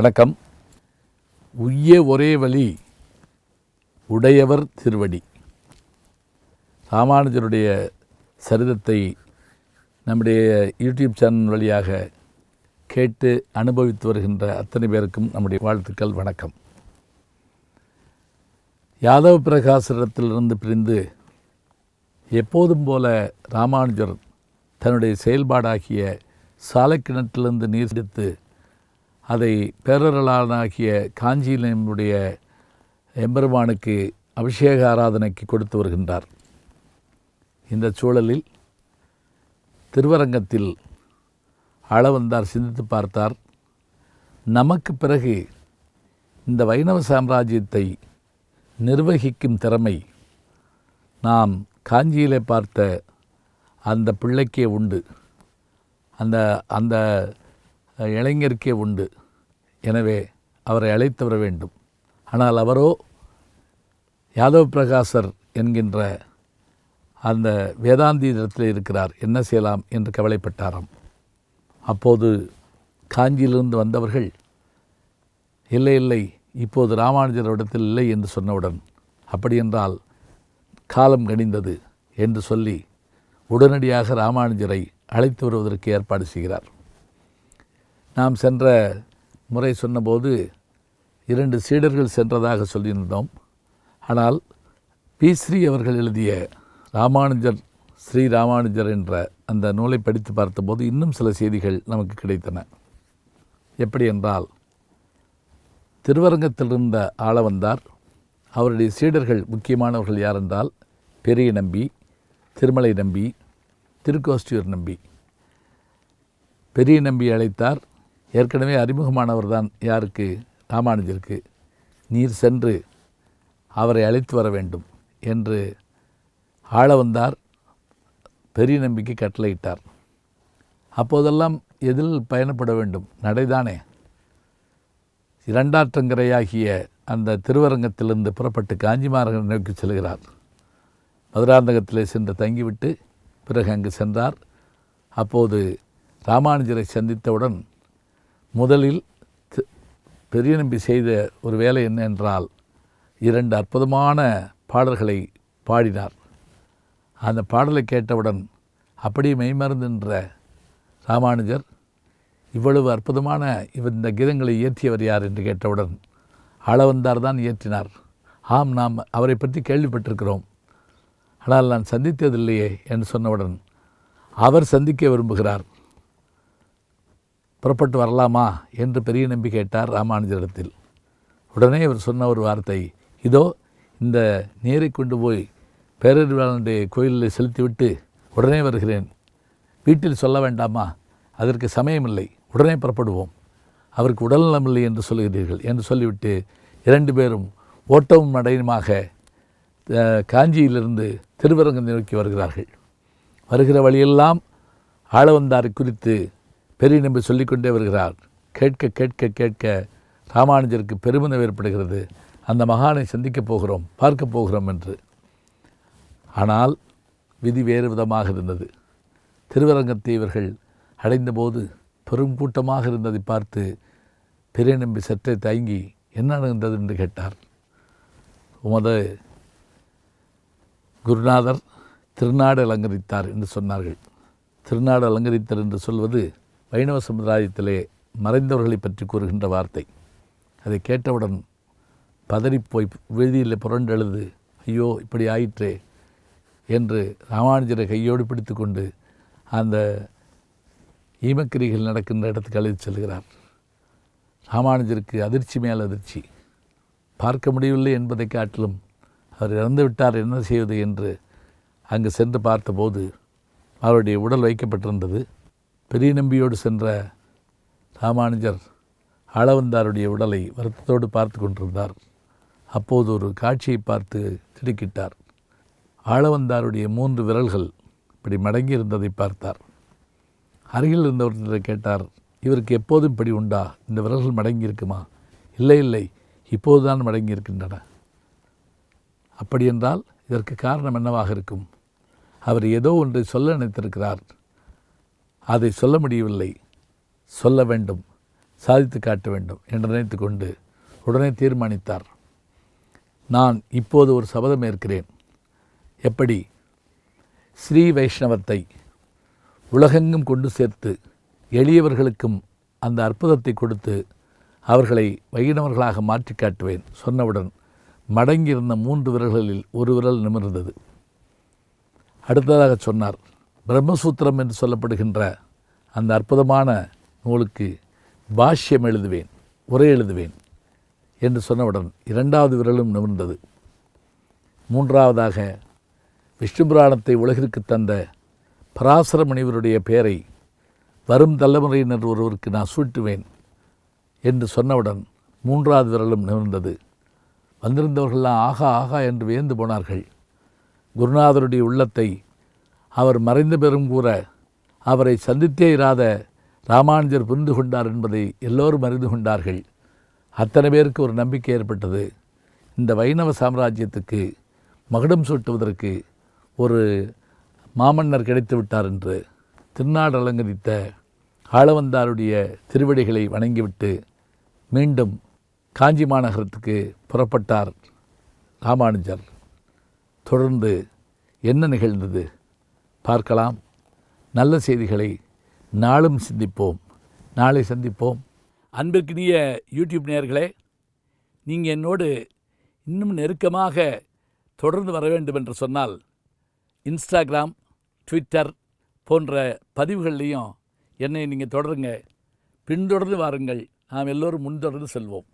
வணக்கம். உய்ய ஒரே வழி உடையவர் திருவடி. ராமானுஜருடைய சரிதத்தை நம்முடைய யூடியூப் சேனல் வழியாக கேட்டு அனுபவித்து வருகின்ற அத்தனை பேருக்கும் நம்முடைய வாழ்த்துக்கள் வணக்கம். யாதவ பிரகாசரிடத்திலிருந்து பிரிந்து எப்போதும் போல ராமானுஜர் தன்னுடைய செயல்பாடாகிய சாலைக்கிணற்றிலிருந்து நீர் எடுத்து அதை பேரருளானாகிய காஞ்சியினுடைய எம்பெருமானுக்கு அபிஷேக ஆராதனைக்கு கொடுத்து வருகின்றார். இந்த சூழலில் திருவரங்கத்தில் அளவந்தார் சிந்தித்து பார்த்தார். நமக்கு பிறகு இந்த வைணவ சாம்ராஜ்யத்தை நிர்வகிக்கும் திறமை நாம் காஞ்சியிலே பார்த்த அந்த பிள்ளைக்கே உண்டு. அந்த அந்த இளைஞருக்கே உண்டு. எனவே அவரை அழைத்து வர வேண்டும். ஆனால் அவரோ யாதவ பிரகாசர் என்கின்ற அந்த வேதாந்தி இடத்தில் இருக்கிறார். என்ன செய்யலாம் என்று கவலைப்பட்டாராம். அப்போது காஞ்சியிலிருந்து வந்தவர்கள் இல்லை இல்லை இப்போது ராமானுஜர் இடத்தில் இல்லை என்று சொன்னவுடன் அப்படியென்றால் காலம் கணிந்தது என்று சொல்லி உடனடியாக ராமானுஜரை அழைத்து வருவதற்கு ஏற்பாடு செய்கிறார். நாம் சென்ற முறை சொன்னபோது இரண்டு சீடர்கள் சென்றதாக சொல்லியிருந்தோம். ஆனால் பி. ஸ்ரீ அவர்கள் எழுதிய ராமானுஜர் ஸ்ரீ ராமானுஜர் என்ற அந்த நூலை படித்து பார்த்தபோது இன்னும் சில செய்திகள் நமக்கு கிடைத்தன. எப்படி என்றால் திருவரங்கத்தில் இருந்த ஆள வந்தார் அவருடைய சீடர்கள் முக்கியமானவர்கள் யார் என்றால் பெரிய நம்பி திருமலை நம்பி திருக்கோஷ்டியூர் நம்பி. பெரிய நம்பி அழைத்தார் ஏற்கனவே அறிமுகமானவர் தான் யாருக்கு? ராமானுஜருக்கு நீர் சென்று அவரை அழைத்து வர வேண்டும் என்று ஆள வந்தார் பெரிய நம்பிக்கை கட்டளையிட்டார். அப்போதெல்லாம் எதில் பயணப்பட வேண்டும்? நடைதானே. இரண்டாற்றங்கரையாகிய அந்த திருவரங்கத்திலிருந்து புறப்பட்டு காஞ்சிமாரகன் நோக்கி செல்கிறார். மதுராந்தகத்திலே சென்று தங்கிவிட்டு பிறகு அங்கு சென்றார். அப்போது ராமானுஜரை சந்தித்தவுடன் முதலில் பெரிய நம்பி செய்த ஒரு வேலை என்ன என்றால் இரண்டு அற்புதமான பாடல்களை பாடினார். அந்த பாடலை கேட்டவுடன் அப்படியே மெய்மறந்துன்ற ராமானுஜர் இவ்வளவு அற்புதமான இவர் இந்த கீதங்களை இயற்றியவர் யார்? என்று கேட்டவுடன் அளவந்தார் தான் இயற்றினார். ஆம் நாம் அவரை பற்றி கேள்விப்பட்டிருக்கிறோம். ஆனால் நான் சந்தித்ததில்லையே என்று சொன்னவுடன் அவர் சந்திக்க விரும்புகிறார். புறப்பட்டு வரலாமா என்று பெரிய நம்பி கேட்டார் ராமானுஜரிடத்தில். உடனே அவர் சொன்ன ஒரு வார்த்தை இதோ இந்த நீரை கொண்டு போய் பேரறிவாளனுடைய கோயிலில் செலுத்திவிட்டு உடனே வருகிறேன். வீட்டில் சொல்ல வேண்டாமா? அதற்கு சமயமில்லை. உடனே புறப்படுவோம். அவருக்கு உடல்நலமில்லை என்று சொல்லுகிறீர்கள் என்று சொல்லிவிட்டு இரண்டு பேரும் ஓட்டமும் நடையுமாக காஞ்சியிலிருந்து திருவரங்கத்தை நோக்கி வருகிறார்கள். வருகிற வழியெல்லாம் ஆளவந்தாரை குறித்து பெரிய நம்பி சொல்லிக்கொண்டே வருகிறார். கேட்க கேட்க கேட்க ராமானுஜருக்கு பெருமிதம் ஏற்படுகிறது. அந்த மகானை சந்திக்கப் போகிறோம் பார்க்கப் போகிறோம் என்று. ஆனால் விதி வேறு விதமாக இருந்தது. திருவரங்கத்தை இவர்கள் அடைந்தபோது பெரும் கூட்டமாக இருந்ததை பார்த்து பெரிய நம்பி சற்றே தயங்கி என்ன நடந்தது? என்று கேட்டார். உமது குருநாதர் திருநாடு அலங்கரித்தார் என்று சொன்னார்கள். திருநாடு அலங்கரித்தார் என்று சொல்வது வைணவ சமுதாயத்திலே மறைந்தவர்களை பற்றி கூறுகின்ற வார்த்தை. அதை கேட்டவுடன் பதறிப்போய் வீதியில் புரண்டெழுது ஐயோ இப்படி ஆயிற்றே என்று ராமானுஜரை கையோடு பிடித்து கொண்டு அந்த ஈமக்கிரிகள் நடக்கின்ற இடத்துக்கு அழைத்து செல்கிறார். ராமானுஜருக்கு அதிர்ச்சி மேல் அதிர்ச்சி. பார்க்க முடியவில்லை என்பதை காட்டிலும் அவர் இறந்து விட்டார் என்ன செய்வது என்று அங்கு சென்று பார்த்தபோது அவருடைய உடல் வைக்கப்பட்டிருந்தது. பெரிய நம்பியோடு சென்ற ராமானுஜர் ஆளவந்தாருடைய உடலை வருத்தத்தோடு பார்த்து கொண்டிருந்தார். அப்போது ஒரு காட்சியை பார்த்து திடுக்கிட்டார். ஆளவந்தாருடைய மூன்று விரல்கள் இப்படி மடங்கி இருந்ததை பார்த்தார். அருகில் இருந்தவர்களிடம் கேட்டார் இவருக்கு எப்போதும் இப்படி உண்டா? இந்த விரல்கள் மடங்கி இருக்குமா? இல்லை இல்லை. இப்போதுதான் மடங்கி இருக்கின்றன. அப்படியென்றால் இதற்கு காரணம் என்னவாக இருக்கும்? அவர் ஏதோ ஒன்றை சொல்ல நினைத்திருக்கிறார். அதை சொல்ல முடியவில்லை. சொல்ல வேண்டும். சாதித்து காட்ட வேண்டும் என்று நினைத்து கொண்டு உடனே தீர்மானித்தார். நான் இப்போது ஒரு சபதம் ஏற்கிறேன். எப்படி? ஸ்ரீ வைஷ்ணவத்தை உலகெங்கும் கொண்டு சேர்த்து எளியவர்களுக்கும் அந்த அற்புதத்தை கொடுத்து அவர்களை வைணவர்களாக மாற்றி காட்டுவேன் சொன்னவுடன் மடங்கியிருந்த மூன்று விரல்களில் ஒரு விரல் நிமிர்ந்தது. அடுத்ததாக சொன்னார் பிரம்மசூத்திரம் என்று சொல்லப்படுகின்ற அந்த அற்புதமான நூலுக்கு பாஷ்யம் எழுதுவேன் உரை எழுதுவேன் என்று சொன்னவுடன் இரண்டாவது விரலும் நிமிர்ந்தது. மூன்றாவதாக விஷ்ணு புராணத்தை உலகிற்கு தந்த பராசர முனிவருடைய பெயரை வரும் தலைமுறையினர் ஒருவருக்கு நான் சூட்டுவேன் என்று சொன்னவுடன் மூன்றாவது விரலும் நிமிர்ந்தது. வந்திருந்தவர்கள்லாம் ஆகா ஆகா என்று வியந்து போனார்கள். குருநாதருடைய உள்ளத்தை அவர் மறைந்த பெரும் கூற அவரை சந்தித்தே இராத ராமானுஜர் புரிந்து கொண்டார் என்பதை எல்லோரும் அறிந்து கொண்டார்கள். அத்தனை பேருக்கு ஒரு நம்பிக்கை ஏற்பட்டது. இந்த வைணவ சாம்ராஜ்யத்துக்கு மகுடம் சூட்டுவதற்கு ஒரு மாமன்னர் கிடைத்து விட்டார் என்று திருநாடு அலங்கரித்த ஆளவந்தாருடைய திருவடிகளை வணங்கிவிட்டு மீண்டும் காஞ்சி மாநகரத்துக்கு புறப்பட்டார் ராமானுஜர். தொடர்ந்து என்ன நிகழ்ந்தது? பார்க்கலாம். நல்ல செய்திகளை நாளும் சிந்திப்போம். நாளை சந்திப்போம். அன்பிற்கினிய யூடியூப் நேயர்களே நீங்கள் என்னோடு இன்னும் நெருக்கமாக தொடர்ந்து வர வேண்டும் என்று சொன்னால் இன்ஸ்டாகிராம் ட்விட்டர் போன்ற பதிவுகள்லையும் என்னை நீங்கள் தொடருங்க. பின்தொடர்ந்து வாருங்கள். நாம் எல்லோரும் முன்தொடர்ந்து செல்வோம்.